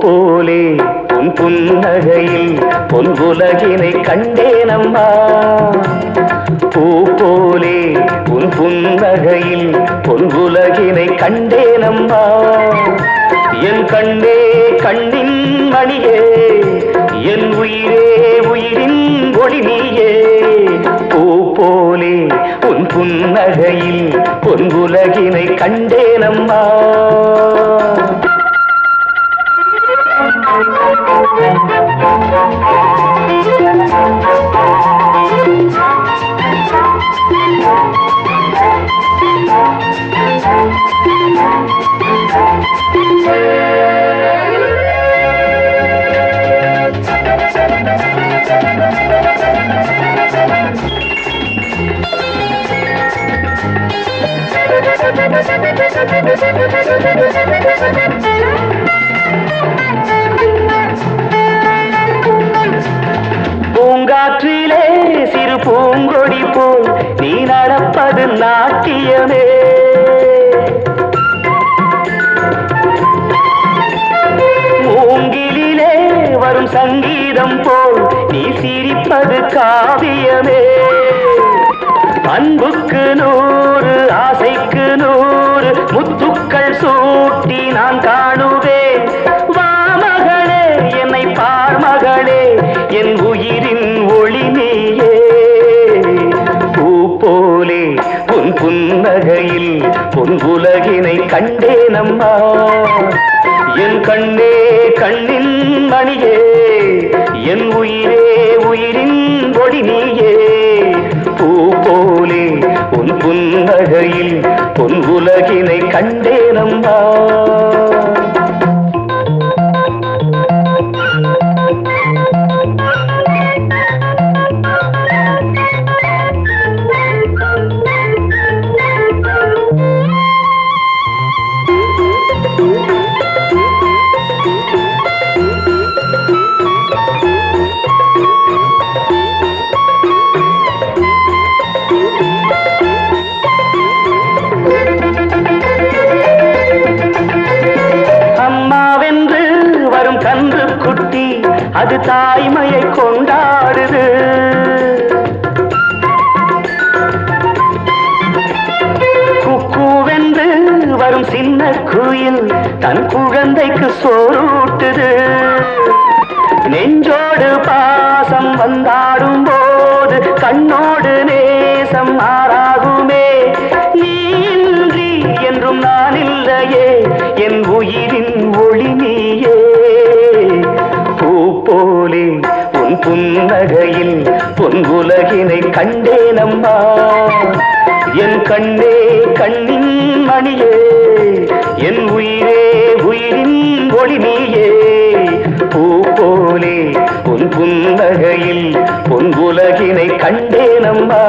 போலே உன் புன்னகையில் பொன் உலகினை கண்டேனம்மா. பூ போலே உன் புன்னகையில் பொன் உலகினை கண்டேனம்மா. என் கண்ணே கண்ணின் மணியே என் உயிரே உயிரின் ஒளி நீயே. பொன் Thank you. பூங்காற்றிலே சிறு பூங்கொடி போல் நீ நடப்பது நாட்டியமே. மூங்கிலிலே வரும் சங்கீதம் போல் நீ சிரிப்பது காவியமே. அன்புக்கு நூறு ஆசை உன் புன்னகையில் பொன் உலகினை கண்டேனம்மா என் கண்ணே கண்ணின் மணியே என் உயிரே உயிரின் ஒளி நீயே. பூ போலே உன் புன்னகையில் பொன் உலகினை கண்டேனம்மா அது தாய்மையை கொண்டாடுது. குக்கூவென்று வரும் சின்ன குயில் தன் குழந்தைக்கு சோறூட்டுது நெஞ்சோடு பாசம் வந்தாடும் போது கண்ணோடு நேசம் மாறாகுமே. நீ என்றும் நான் இல்லையே என் உயிரின் பொன்னகையில் பொன் உலகினை கண்டேனம்மா. என் கண்ணே கண்ணின் மணியே என் உயிரே உயிரின் ஒளி நீயே. பூ போலே உன் புன்னகையில் பொன் உலகினை கண்டேனம்மா.